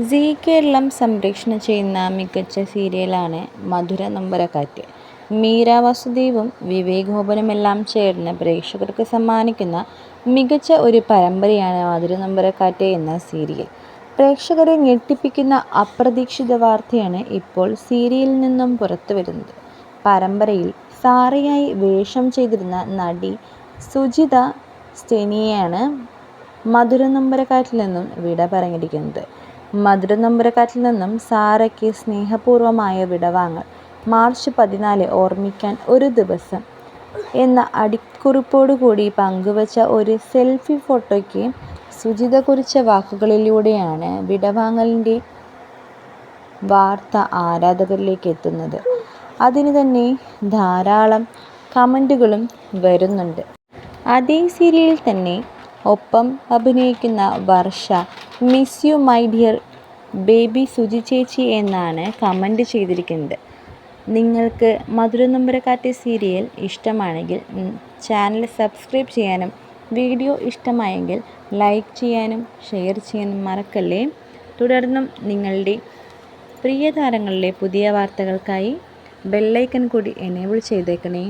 See Keralam സംരക്ഷണം ചെയ്യുന്ന മികച്ച സീരിയലാണ് മധുര നൊമ്പരക്കാറ്റ്. മീര വാസുദേവും വിവേക് ഓബനുമെല്ലാം ചേർന്ന് പ്രേക്ഷകർക്ക് സമ്മാനിക്കുന്ന മികച്ച ഒരു പരമ്പരയാണ് മധുര നൊമ്പരക്കാറ്റ് എന്ന സീരിയൽ. പ്രേക്ഷകരെ ഞെട്ടിപ്പിക്കുന്ന അപ്രതീക്ഷിത വാർത്തയാണ് ഇപ്പോൾ സീരിയലിൽ നിന്നും പുറത്തു വരുന്നത് പരമ്പരയിൽ സാറയായി വേഷം ചെയ്തിരുന്ന നടി സുജിത സ്റ്റെനിയാണ് മധുര നൊമ്പരക്കാറ്റിൽ നിന്നും വിട പറഞ്ഞിരിക്കുന്നത്. മധുര നൊമ്പരക്കാറ്റിൽ നിന്നും സാറയ്ക്ക് സ്നേഹപൂർവമായ വിടവാങ്ങൽ. മാർച്ച് പതിനാല് ഓർമ്മിക്കാൻ ഒരു ദിവസം എന്ന അടിക്കുറിപ്പോടുകൂടി പങ്കുവച്ച ഒരു സെൽഫി ഫോട്ടോയ്ക്ക് സുജിത കുറിച്ച വാക്കുകളിലൂടെയാണ് വിടവാങ്ങലിന്റെ വാർത്ത ആരാധകരിലേക്ക് എത്തുന്നത്. അതിന് തന്നെ ധാരാളം കമന്റുകളും വരുന്നുണ്ട്. അതേ സീരിയലിൽ തന്നെ ഒപ്പം അഭിനയിക്കുന്ന Varsha miss you my dear baby Suji ചേച്ചി എന്നാണ് കമന്റ് ചെയ്തിരിക്കുന്നത്. നിങ്ങൾക്ക് മധുര നമ്പരക്കാറ്റ് സീരിയൽ ഇഷ്ടമാണെങ്കിൽ ചാനൽ സബ്സ്ക്രൈബ് ചെയ്യാനും വീഡിയോ ഇഷ്ടമായെങ്കിൽ ലൈക്ക് ചെയ്യാനും ഷെയർ ചെയ്യാനും മറക്കല്ലേ. തുടർന്നും നിങ്ങളുടെ പ്രിയ താരങ്ങളിലെ പുതിയ വാർത്തകൾക്കായി ബെല്ലൈക്കൺ കൂടി എനേബിൾ ചെയ്തേക്കണേ.